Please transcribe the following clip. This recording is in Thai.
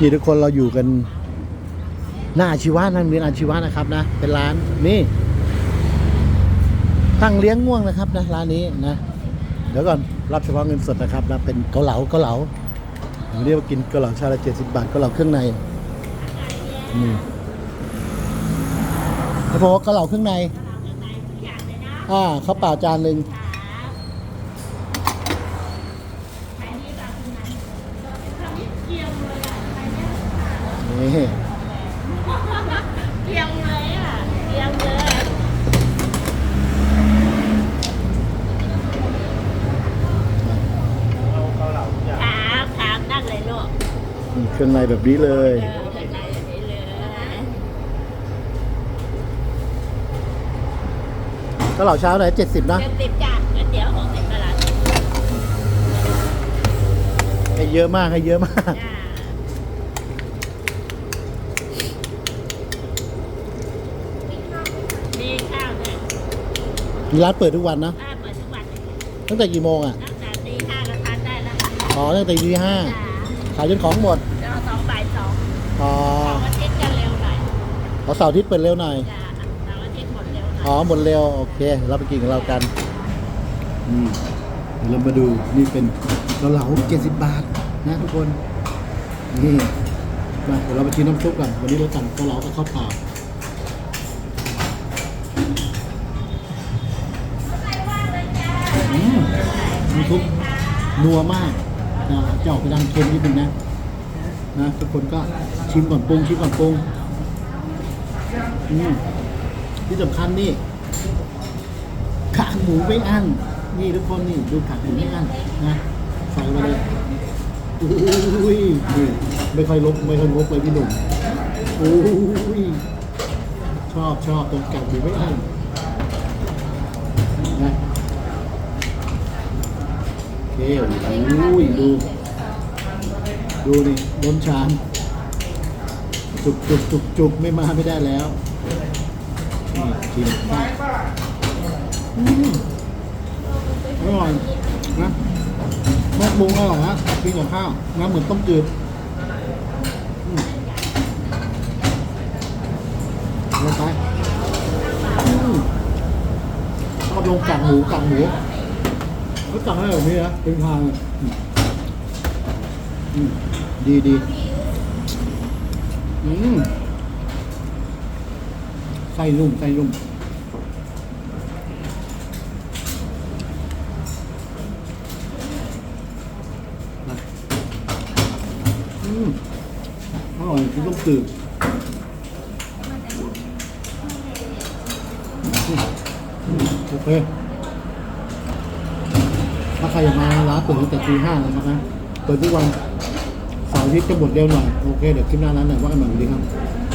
นี่ทุกคนเราอยู่กันหน้าอาชีวะนั่งเรียนอาชีวะนะครับนะ เป็นร้านนี่ตั้งเลี้ยงง่วงนะครับนะร้านนี้นะ เดี๋ยวก่อนรับเฉพาะเงินสดนะครับนะเป็นเกาเหลาเกาเหลาวันนี้มากินเกาเหลาชาละเจ็ดสิบบาทเกาเหลาเครื่องในนี่แล้วผมว่าเกาเหลาเครื่องในอ่าเขาเปล่าจานหนึ่ง นี่เกียงเลยอะเกียงเลยครับครับนั่นเลยลูกนี่เครื่องในแบบนี้เลยเออข้างในอันนี้เลยเกาเหลาเช้าไหนเจ็ดสิบนะเจ็ดสิบจ้ะก๋วยเตี๋ยวหกสิบบาทให้เยอะมากให้เยอะมาก จ้ามีข้าวเนี่ย ร้านเปิดทุกวันนะป้าเปิดทุกวันเลยตั้งแต่กี่โมงอะตั้งแต่ตีห้าก็ทานได้แล้วค่ะอ๋อตั้งแต่ตีห้าจ้าขายจนของหมดแล้วสองบ่ายสองอ๋อเสาร์อาทิตย์จะเร็วหน่อยขอเสาร์อาทิตย์เปิดเร็วหน่อยจ้าเสาร์อาทิตย์หมดเร็วหน่อยอ๋อหมดเร็วโอเค เราไปกินของเรากันอืมเดี๋ยวเรามาดูนี่เป็นเกาเหลาเจ็ดสิบบาทนะทุกคนนี่มาเดี๋ยวเราไปชิมน้ำซุปกันวันนี้เราสั่งเกาเหลากับข้าวเปล่า น้ำซุปนัวมากนะจะออกไปทางเค็มนิดนึงนะนะทุกคนก็ชิมก่อนปรุงชิมก่อนปรุงอืมที่สำคัญนี่ขาหมูไม่อั้นนี่ทุกคนนี่ดูขาหมูไม่อั้นนะใส่มาเลยอุ้ยนี่ไม่ค่อยลบไม่ค่อยงกเลยพี่หนุ่มอุ้ยชอบชอบตรงกัดหมูไม่อั้นนะ โอเคอุ้ยดู ดูนี่ล้นชาม จุกจุกจุกจุกไม่มาไม่ได้แล้วนี่ชิมได้อืมอร่อยนะแม่ปรุงอร่อยนะกินกับข้าวน้ำเหมือนต้มจืดอืมลงไปอืมชอบลงกากหมูกากหมู ก็สั่งให้แบบนี้นะเป็นทางดีดีอืมไส้นุ่มไส้นุ่มอืมอร่อยกินต้มจืดอืมโอเค ถ้าใครอยากมาร้านเปิดตั้งแต่ตีห้านะครับนะ เปิดทุกวันเสาร์อาทิตย์จะหมดเร็วหน่อย โอเค เดี๋ยวคลิปหน้าร้านไหนว่ากันใหม่ดีครับ